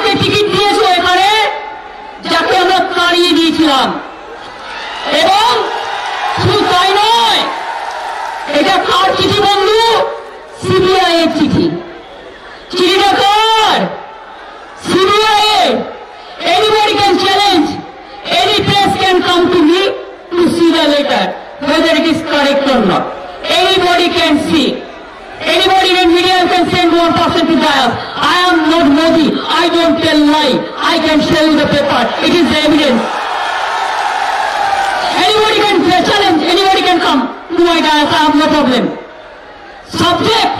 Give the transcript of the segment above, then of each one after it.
হাতে টিকিট নিয়েছে এখানে, যাকে আমরা তাড়িয়ে দিয়েছিলাম। এবং শুধু তাই নয়, এটা কার চিঠি বন্ধু? সিবিআই এর চিঠি। চিঠিটা কার? সিবিআই এর any medical challenge any press can come to me to see the letter whether it is correct or not anybody can see anybody in media can send one person to dial i am not modi. I don't tell lie. I can show you the paper. It is the evidence. Anybody can challenge. Anybody can come. To my dial i have no problem. Subject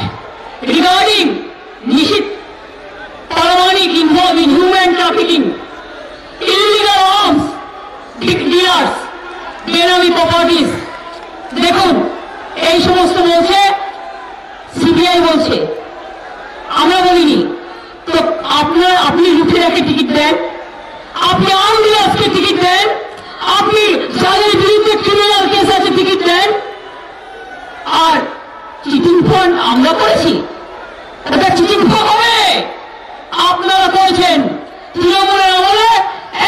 regarding Nishit Paramanik involved in human আপনার আপনি লুটেরাকে ticket দেন আপনি আর্মিলাসকে ticket দেন আপনি যাদের বিরুদ্ধে criminal case আছে ticket দেন আর cheating fund আমরা করেছি ওটা চিটিং ফান্ড হবে আপনারা করেছেন তৃণমূলের আমলে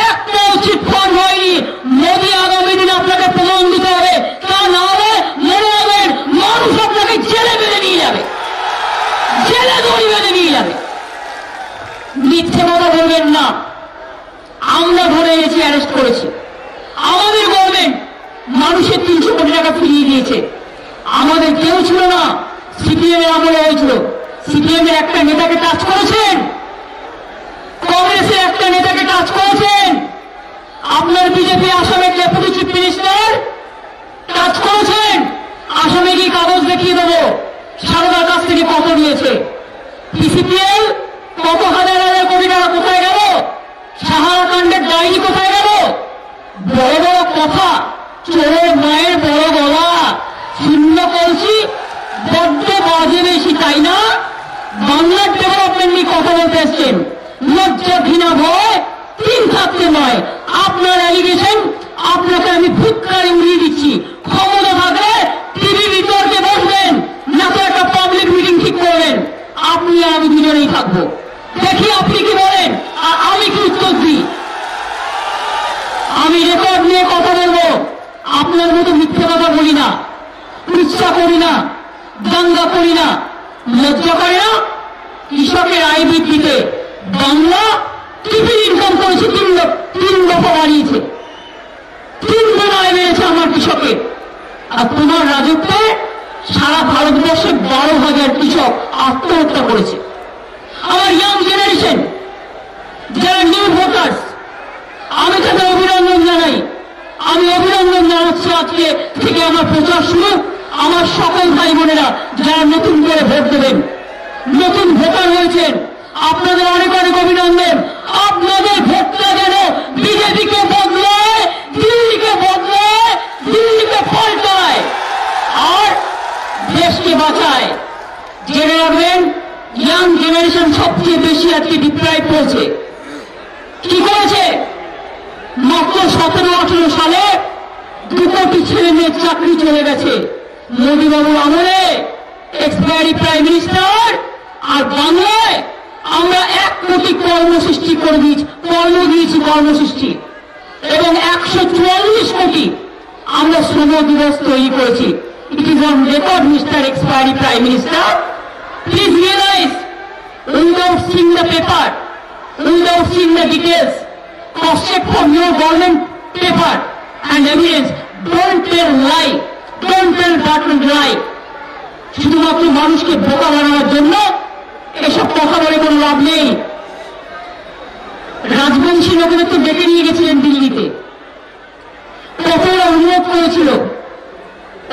একটাও চিটফান্ড হয়নি মোদী আগামী দিন আপনাকে প্রমাণ দিতে হবে তা না হলে মনে রাখবেন মানুষ আপনাকে জেলে বেঁধে নিয়ে যাবে জেলে দড়ি বেঁধে নিয়ে যাবে মিথ্যে কথা বলবেন না আমরা ধরে এনেছি অ্যারেস্ট করেছি। আমাদের গভর্নমেন্ট মানুষের তিনশো কোটি টাকা ফিরিয়ে দিয়েছে। আমাদের কেউ ছিল না সিপিএম এর আমলে হয়েছিল সিপিএম এর একটা নেতাকে টাচ করেছেন? কংগ্রেসের একটা নেতাকে টাচ করেছেন? আপনার বিজেপি আসামের ডেপুটি চিফ মিনিস্টার টাচ করেছেন? আসামে কি কাগজ দেখিয়ে দেবো। সারদার কাছ থেকে কত নিয়েছে। পিসিপিএল কত হাজার হাজার কোটি টাকা কোথায় গেল সাহারা কাণ্ডের ডায়েরি কোথায় গেল বড় বড় কথা চোরের মায়ের বড় গলা শূন্য কলসি বড্ড বাজে বেশি তাই না বাংলার ডেভেলপমেন্ট কথা বলতে এসছেন। লজ্জা, ঘৃণা, ভয়, তিন থাকতে নয়। আপনার অ্যালিগেশন আপনাকে আমি ভুতকারে উড়িয়ে দিচ্ছি। ক্ষমতা থাকলে টিভি বিতর্কে বসবেন, না তো একটা পাবলিক মিটিং ঠিক করবেন। আপনি আমি দুজনেই থাকব। দেখি আপনি কি বলেন, আর আমি কি উত্তর দিই? আমি রেকর্ড নিয়ে কথা বলব। আপনার মতো মিথ্যে কথা বলি না। ইচ্ছা করি না। দাঙ্গা করি না। লজ্জা করে না? কৃষকের আয় বৃদ্ধিতে বাংলা টিফিন ইনকাম করেছে তিন তিন দফা বাড়িয়েছে। তিন গুণ আয় বেড়েছে আমার কৃষকের। আর তোমার রাজত্বে সারা ভারতবর্ষে বারো হাজার কৃষক আত্মহত্যা করেছে। আমার ইয়াং জেনারেশন যারা নিউ ভোটার্স আমি তাদের অভিনন্দন জানাই। আমি অভিনন্দন জানাচ্ছি আজকে থেকে আমার প্রচার শুরু। আমার সকল ভাই বোনেরা, যারা নতুন করে ভোট দেবেন নতুন ভোটার হয়েছেন। আপনাদের অনেক অনেক অভিনন্দন। আপনাদের ভোটটা যেন বিজেপিকে বদলায় দিল্লিকে বদলায় দিল্লিকে পাল্টায়। আর দেশকে বাঁচায়। জেনে রাখবেন, ইয়াং জেনারেশন সবচেয়ে বেশি আজকে ডিপ্রাইভ করছে। কি করেছে? মাত্র সতেরো, আঠেরো সালে দু কোটি ছেলে মেয়ের চাকরি চলে গেছে। মোদীবাবুর আমলে এক্সপায়ারি প্রাইম মিনিস্টার আর বাংলায় আমরা এক কোটি কর্মসৃষ্টি করে দিয়েছি, কর্ম দিয়েছি কর্মসৃষ্টি এবং একশো চুয়াল্লিশ কোটি আমরা শ্রম দিবস তৈরি করেছি it is on record mister expiry prime minister please realise without seeing the paper without seeing the details cross-check from your government paper and evidence. Don't tell lie. Don't tell button. শুধুমাত্র মানুষকে বোকা বানানোর জন্য এসব কথা বলে কোনো লাভ নেই। রাজবংশী লোকেদের তো ডেকে নিয়ে গেছিলেন দিল্লিতে। কতটা অনুরোধ করেছিল,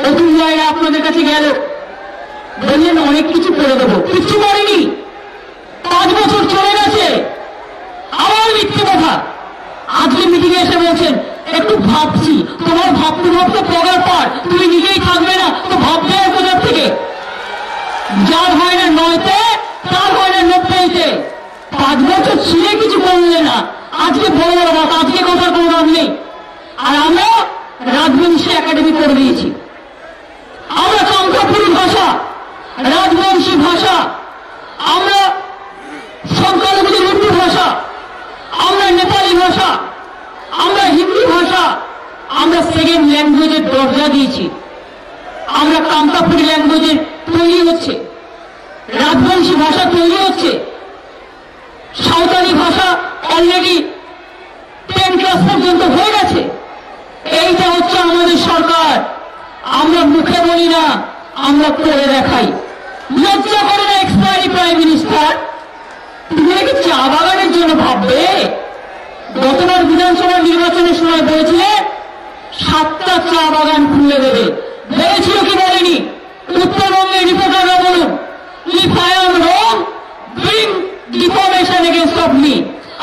অতুল জায়গা আপনাদের কাছে গেল। বললেন, অনেক কিছু করে দেবো। কিছু করেনি। পাঁচ বছর চলে গেছে। আবার মিথ্যে কথা। আজকে মিটিং এসে বলছেন, একটু ভাবছি। তোমার ভাবতে ভাবতে পগার পর। তুমি নিজেই থাকবে না, তো ভাববে কোথার থেকে? যার হয় না নয়তে তার হয় না নব্বইতে পাঁচ বছর ছিঁড়ে কিছু করলে না। আজকে বড় বড় কথা আজকে কথার কোনো দাম নেই। আর আমরা রাজবংশী একাডেমি করে দিয়েছি। আমরা চম্পাপুরী ভাষা, রাজবংশী ভাষা, আমরা সংখ্যালঘুদের উর্দু ভাষা, আমরা নেপালি ভাষা, আমরা হিন্দি ভাষা, আমরা সেকেন্ড ল্যাঙ্গুয়েজের দরজা দিয়েছি। আমরা কামতাপুরি ল্যাঙ্গুয়েজের তৈরি হচ্ছে। রাজবংশী ভাষা তৈরি হচ্ছে। অলরেডি টেন ক্লাস পর্যন্ত হয়ে গেছে। এইটা হচ্ছে আমাদের সরকার। আমরা মুখে বলি না, আমরা করে দেখাই। লজ্জা করে না এক্সপায়ারি প্রাইম মিনিস্টার তুমি নাকি চা বাগানের জন্য ভাববে? গতবার বিধানসভা নির্বাচনের সময় বলেছিলে, সাতটা চা বাগান খুলে দেবে। বলেছিল কি বলেনি? উত্তরবঙ্গের রিপোর্টাররা বলুন if I am wrong bring defamation against of me